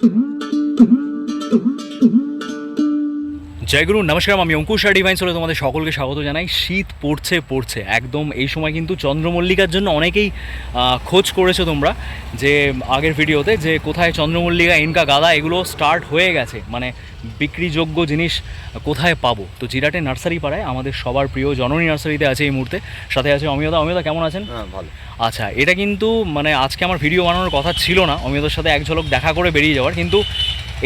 Mm-hmm. জয়গুরু নমস্কার আমি অঙ্কুশ আর divine চলে তোমাদের সকলকে স্বাগত জানাই। শীত পড়ছে পড়ছে। একদম এই সময় কিন্তু চন্দ্রমল্লিকার জন্য অনেকেই খোঁজ করেছ তোমরা যে আগের ভিডিওতে যে কোথায় চন্দ্রমল্লিকা ইনকা গাদা এগুলো স্টার্ট হয়ে গেছে। মানে বিক্রিযোগ্য জিনিস কোথায় পাবো? তো জিরাটে নার্সারি পাড়ায় আমাদের সবার প্রিয় জননী নার্সারিতে আছে এই মুহূর্তে। সাথে আছে অমিয়দা। অমিয়দা কেমন আছেন? হ্যাঁ ভালো। আচ্ছা এটা কিন্তু মানে আজকে আমার ভিডিও বানানোর কথা ছিল না। অমিয়দের সাথে এক ঝলক দেখা করে বেরিয়ে যাওয়ার। কিন্তু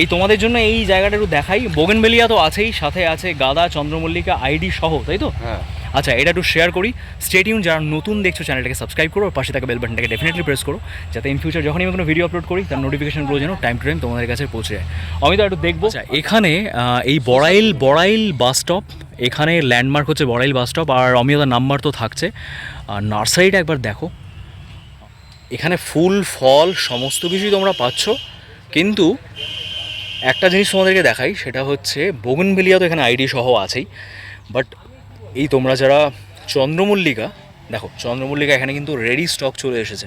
এই তোমাদের জন্য এই জায়গাটা একটু দেখাই। বোগেনবেলিয়া তো আছেই সাথে আছে গাদা চন্দ্রমল্লিকা আইডি সহ তাই তো? হ্যাঁ। আচ্ছা এটা একটু শেয়ার করি। স্টেডিয়াম যারা নতুন দেখছ চ্যানেলটাকে সাবস্ক্রাইব করো আর পাশে থাকা বেল বাটনটাকে ডেফিনেটলি প্রেস করো যাতে ইন ফিউচার যখনই আমি কোনো ভিডিও আপলোড করি তার নোটিফিকেশনগুলো যেন টাইম টু টাইম তোমাদের কাছে পৌঁছে যায়। আমি তো একটু দেখব। আচ্ছা এখানে এই বড়াইল বড়াইল বাস স্টপ এখানে ল্যান্ডমার্ক হচ্ছে বড়াইল বাস স্টপ আর অমিয়তার নাম্বার তো থাকছে। আর নার্সারিটা একবার দেখো। এখানে ফুল ফল সমস্ত কিছুই তোমরা পাচ্ছ কিন্তু একটা জিনিস তোমাদেরকে দেখাই, সেটা হচ্ছে বোগনভেলিয়া তো এখানে আইডি সহ আছেই বাট এই তোমরা যারা চন্দ্রমল্লিকা, দেখো চন্দ্রমল্লিকা এখানে কিন্তু রেডি স্টক চলে এসেছে।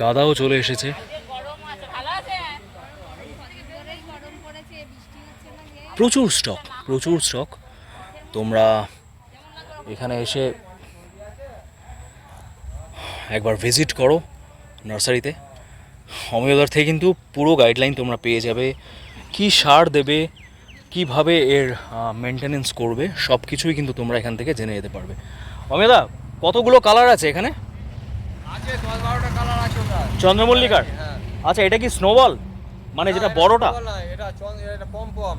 গাদাও চলে এসেছে। প্রচুর স্টক প্রচুর স্টক। তোমরা এখানে এসে একবার ভিজিট করো নার্সারিতে। হোমিওদার থেকে কিন্তু পুরো গাইডলাইন তোমরা পেয়ে যাবে। কি সার দেবে কীভাবে এর মেনটেনেন্স করবে সব কিছুই কিন্তু তোমরা এখান থেকে জেনে যেতে পারবে। অমিয়দা কতগুলো কালার আছে এখানে? চন্দ্রমল্লিকার? হ্যাঁ। আচ্ছা এটা কি স্নোবল মানে যেটা বড়টা? এটা এটা পমপম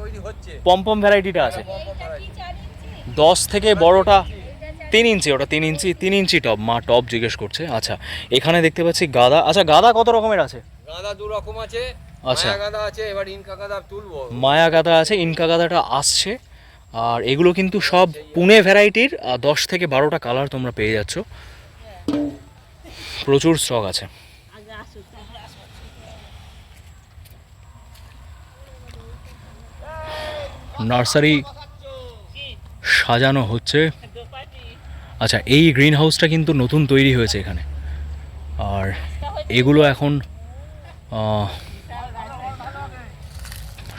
তৈরি হচ্ছে। পমপম ভ্যারাইটিটা আছে। দশ থেকে বড়টা তিন ইঞ্চি ওটা তিন ইঞ্চি তিন ইঞ্চি টপ। মা টপ জিজ্ঞেস করছে। আচ্ছা এখানে দেখতে পাচ্ছি গাদা। আচ্ছা গাদা কত রকমের আছে? গাঁদা দু রকম আছে। আচ্ছা। মায়া গাঁদা আছে এবার ইনকা গাঁদা তুলবো। মায়া গাদা আছে ইনকা গাদাটা আসছে। আর এগুলো কিন্তু সব পুনে ভ্যারাইটির দশ থেকে বারোটা কালার তোমরা পেয়ে যাচ্ছ। প্রচুর স্টক আছে। নার্সারি সাজানো হচ্ছে। আচ্ছা এই গ্রিন হাউসটা কিন্তু নতুন তৈরি হয়েছে এখানে। আর এগুলো এখন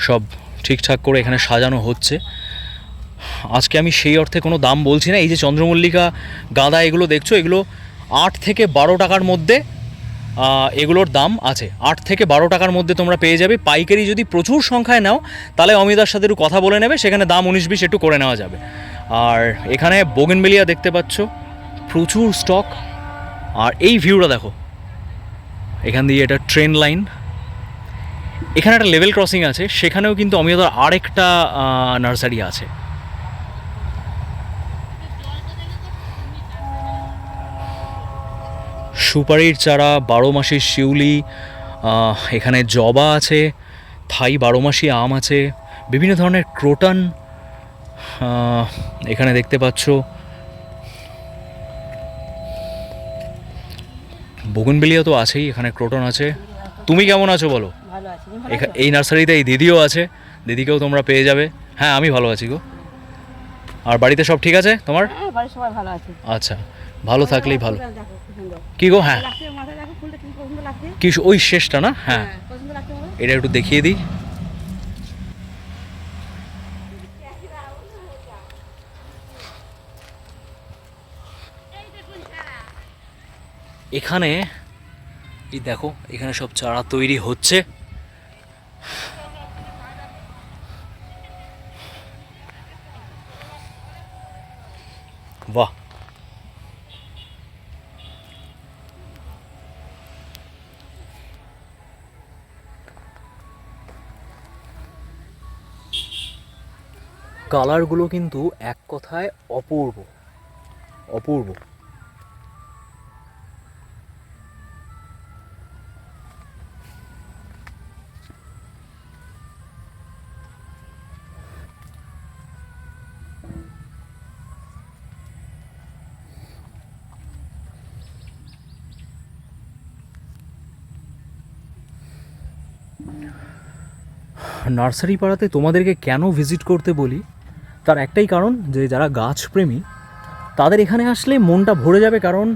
সব ঠিকঠাক করে এখানে সাজানো হচ্ছে। আজকে আমি সেই অর্থে কোনো দাম বলছি না। এই যে চন্দ্রমল্লিকা গাঁদা, এগুলো দেখছ? এগুলো আট থেকে বারো টাকার মধ্যে এগুলোর দাম আছে। আট থেকে বারো টাকার মধ্যে তোমরা পেয়ে যাবে। পাইকারি যদি প্রচুর সংখ্যায় নাও, তাহলে অমিতার সাথে একটু কথা বলে নেবে, সেখানে দাম উনিশ বিশ একটু করে নেওয়া যাবে। আর এখানে বোগেনবেলিয়া দেখতে পাচ্ছ, প্রচুর স্টক আর এই ভিউটা দেখো। এখান দিয়ে এটা ট্রেন লাইন এখানে একটা লেভেল ক্রসিং আছে, সেখানেও কিন্তু অমিতার আরেকটা নার্সারি আছে। সুপারির চারা বারো মাসের শিউলি এখানে জবা আছে থাই বারো মাসি আম আছে বিভিন্ন ধরনের ক্রোটন এখানে দেখতে পাচ্ছ। বগুনবেলিয়া তো আছেই এখানে ক্রোটন আছে। তুমি কেমন আছো বলো? এই নার্সারিতে এই দিদিও আছে দিদিকেও তোমরা পেয়ে যাবে। হ্যাঁ আমি ভালো আছি গো। আর বাড়িতে সব ঠিক আছে তোমার? হ্যাঁ বাড়ির সবাই ভালো আছে। আচ্ছা ভালো থাকলেই ভালো। কি গো? হ্যাঁ। কি ওই শেষটা না? হ্যাঁ। বলো। এটা একটু দেখিয়ে দিই। এখানে এই দেখো এখানে সব চারা তৈরি হচ্ছে। বাহ। কালারগুলো কিন্তু এক কথায় অপূর্ব। অপূর্ব। নার্সারি পাড়াতে তোমাদেরকে কেন ভিজিট করতে বলি? তার একটাই কারণ যে যারা গাছপ্রেমী, তাদের এখানে আসলে মনটা ভরে যাবে কারণ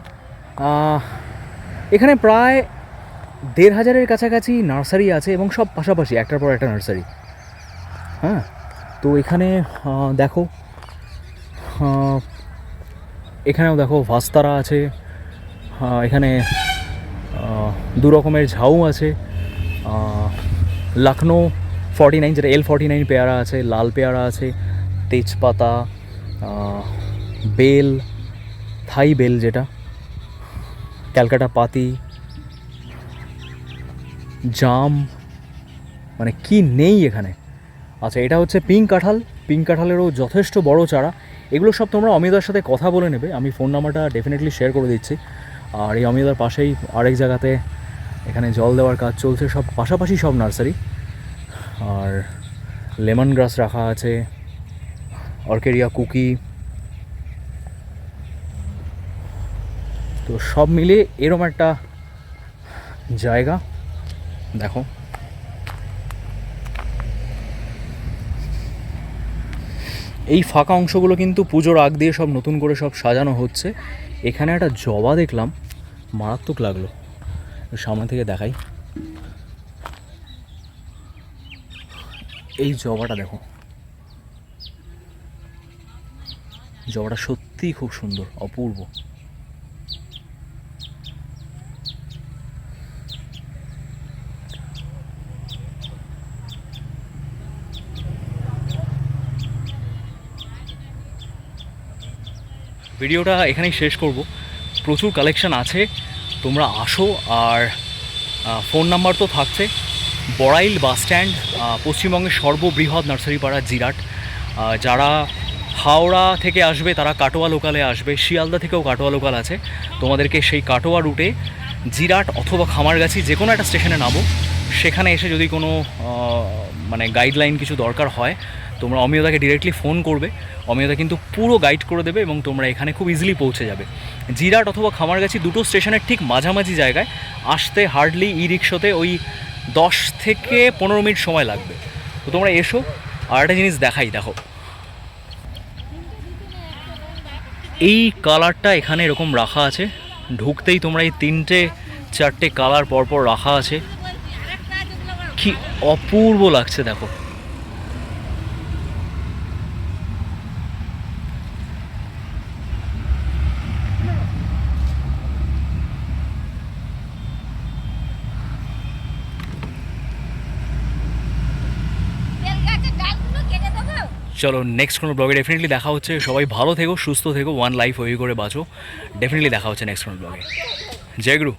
এখানে প্রায় দেড় হাজারের কাছাকাছি নার্সারি আছে এবং সব পাশাপাশি একটার পর একটা নার্সারি। হ্যাঁ? তো এখানে দেখো এখানেও দেখো ভাস্তারা আছে এখানে দু রকমের ঝাউ আছে। লখনৌ ফর্টি নাইন যেটা এল ফর্টি নাইন পেয়ারা আছে, লাল পেয়ারা আছে, তেজপাতা বেল, থাই বেল যেটা, ক্যালকাটা পাতি, জাম মানে কি নেই এখানে? আচ্ছা এটা হচ্ছে পিঙ্ক কাঁঠাল। পিঙ্ক কাঁঠালেরও যথেষ্ট বড় চারা। এগুলো সব তোমরা অমিতার সাথে কথা বলে নেবে। আমি ফোন নাম্বারটা ডেফিনেটলি শেয়ার করে দিচ্ছি। আর এই অমিতার পাশেই আরেক জায়গাতে এখানে জল দেওয়ার কাজ চলছে, সব পাশাপাশি সব নার্সারি। আর লেমন গ্রাস রাখা আছে অর্কেরিয়া কুকি। তো সব মিলে এরম একটা জায়গা। দেখো। এই ফাঁকা অংশগুলো কিন্তু পুজোর আগ দিয়ে সব নতুন করে সব সাজানো হচ্ছে। এখানে একটা জবা দেখলাম, মারাত্মক লাগল। সামনে থেকে দেখাই। এই জবাটা দেখো। জবাটা সত্যিই খুব সুন্দর, অপূর্ব। ভিডিওটা এখানেই শেষ করব। প্রচুর কালেকশন আছে। তোমরা আসো আর ফোন নাম্বার তো থাকছে। বড়াইল বাস স্ট্যান্ড পশ্চিমবঙ্গের সর্ববৃহৎ নার্সারি পাড়া জিরাট যারা হাওড়া থেকে আসবে, তারা কাটোয়া লোকালে আসবে, শিয়ালদা থেকেও কাটোয়া লোকাল আছে। তোমাদেরকে সেই কাটোয়া রুটে জিরাট অথবা খামারগাছি যে কোনো একটা স্টেশনে নামো। সেখানে এসে যদি কোনো মানে গাইডলাইন কিছু দরকার হয় তোমরা অমিয়দাকে ডিরেক্টলি ফোন করবে। অমিয়দা কিন্তু পুরো গাইড করে দেবে এবং তোমরা এখানে খুব ইজিলি পৌঁছে যাবে। জিরাট অথবা খামারগাছি দুটো স্টেশনের ঠিক মাঝামাঝি জায়গায়। আসতে হার্ডলি ই রিক্সাতে ওই দশ থেকে পনেরো মিনিট সময় লাগবে। তো তোমরা এসো, আর একটা জিনিস দেখাই, দেখো। এই কালারটা এখানে এরকম রাখা আছে। ঢুকতেই তোমরা এই তিনটে, চারটে কালার পরপর রাখা আছে। কি অপূর্ব লাগছে, দেখো বেল গাছের ডালগুলো কেটে দেবো চলো নেক্সট কোনো ব্লগে ডেফিনেটলি দেখা হচ্ছে। সবাই ভালো থেকো, সুস্থ থেকো ওয়ান লাইফ ওই করে বাঁচো। ডেফিনেটলি দেখা হচ্ছে নেক্সট কোনো ব্লগে জয় গুরু